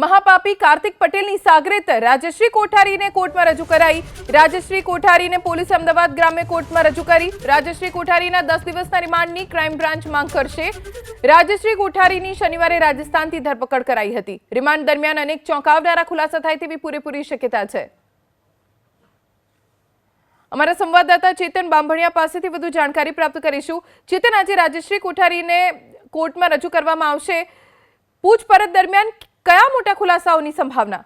મહાપાપી કાર્તિક પટેલની સાગરેત રાજશ્રી કોઠારીને કોર્ટમાં રજૂ કરાઈ. રાજશ્રી કોઠારીને પોલીસે અમદાવાદ ગ્રામ્ય કોર્ટમાં રજૂ કરી. રાજશ્રી કોઠારીના દસ દિવસના રિમાન્ડની ક્રાઇમ બ્રાન્ચ માંગ કરશે. રાજશ્રી કોઠારીની શનિવારે રાજસ્થાનથી ધરપકડ કરાઈ હતી. રિમાન્ડ દરમિયાન અનેક ચોંકાવનારા ખુલાસા થાય તેવી પૂરેપૂરી શક્યતા છે. અમારા સંવાદદાતા ચેતન બાંભણિયા પાસેથી વધુ જાણકારી પ્રાપ્ત કરીશું. ચેતન, આજે રાજશ્રી કોઠારીને કોર્ટમાં રજૂ કરવામાં આવશે. પૂછપરછ દરમિયાન કયા મોટા ખુલાસાઓની સંભાવના?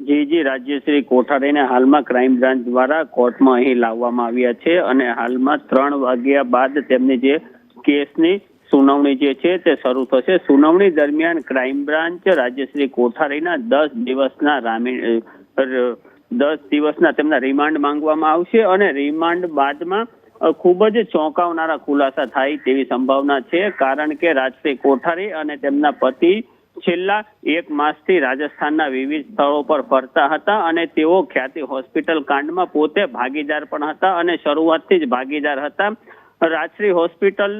જી જી, રાજ્યશ્રી કોઠારીને હાલમાં ક્રાઇમ બ્રાન્ચ દ્વારા કોર્ટમાં અહીં લાવવામાં આવ્યા છે અને હાલમાં ત્રણ વાગ્યા બાદ તેમની જે કેસની સુનાવણી જે છે તે શરૂ થશે. સુનાવણી દરમિયાન ક્રાઇમ બ્રાન્ચ રાજ્યશ્રી કોઠારીના દસ દિવસના રામીણ દસ દિવસના તેમના રિમાન્ડ માંગવામાં આવશે અને રિમાન્ડ બાદમાં ખૂબ જ ચોંકાવનારા ખુલાસા થાય તેવી સંભાવના છે કારણ કે રાજશ્રી કોઠારી અને તેમના પતિ છેલ્લા એક માસથી રાજસ્થાનના વિવિધ સ્થળો પર ફરતા હતા અને તેઓ ખ્યાતિ હોસ્પિટલ કાંડમાં પોતે ભાગીદાર પણ હતા અને શરૂઆતથી જ ભાગીદાર હતા. રાજશ્રી હોસ્પિટલ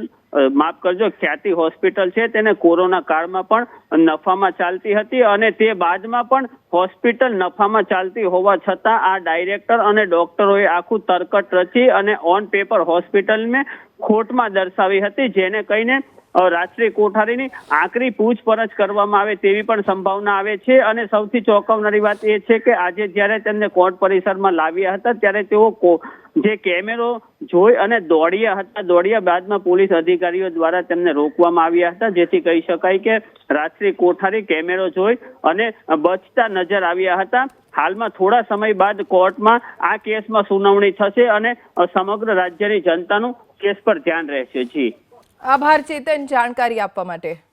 માફ કરજો, ખ્યાતિ હોસ્પિટલ છે. તેને કોરોના કાળમાં પણ નફામાં ચાલતી હતી અને તે બાદમાં પણ હોસ્પિટલ નફામાં ચાલતી હોવા છતાં આ ડાયરેક્ટર અને ડોક્ટરોએ આખું તરકટ રચી અને ઓન પેપર હોસ્પિટલને ખોટમાં દર્શાવી હતી, જેને કહીને રાજશ્રી કોઠારીની આકરી પૂછપરછ કરવામાં આવે તેવી પણ સંભાવના આવે છે. અને સૌથી ચોંકાવનારી વાત એ છે કે આજે જ્યારે તેમને કોર્ટ પરિસરમાં લાવ્યા હતા, ત્યારે તેઓ જે કેમેરો જોઈ અને દોડ્યા હતા, દોડ્યા બાદમાં પોલીસ અધિકારીઓ દ્વારા તેમને રોકવામાં આવ્યા હતા. જેથી કહી શકાય કે રાજશ્રી કોઠારી કેમેરો જોઈ અને બચતા નજર આવ્યા હતા. હાલમાં થોડા સમય બાદ કોર્ટમાં આ કેસમાં સુનાવણી થશે અને સમગ્ર રાજ્યની જનતાનું કેસ પર ધ્યાન રહેશે. જી. આભાર ચેતન. જાણકારી આપવા માટે.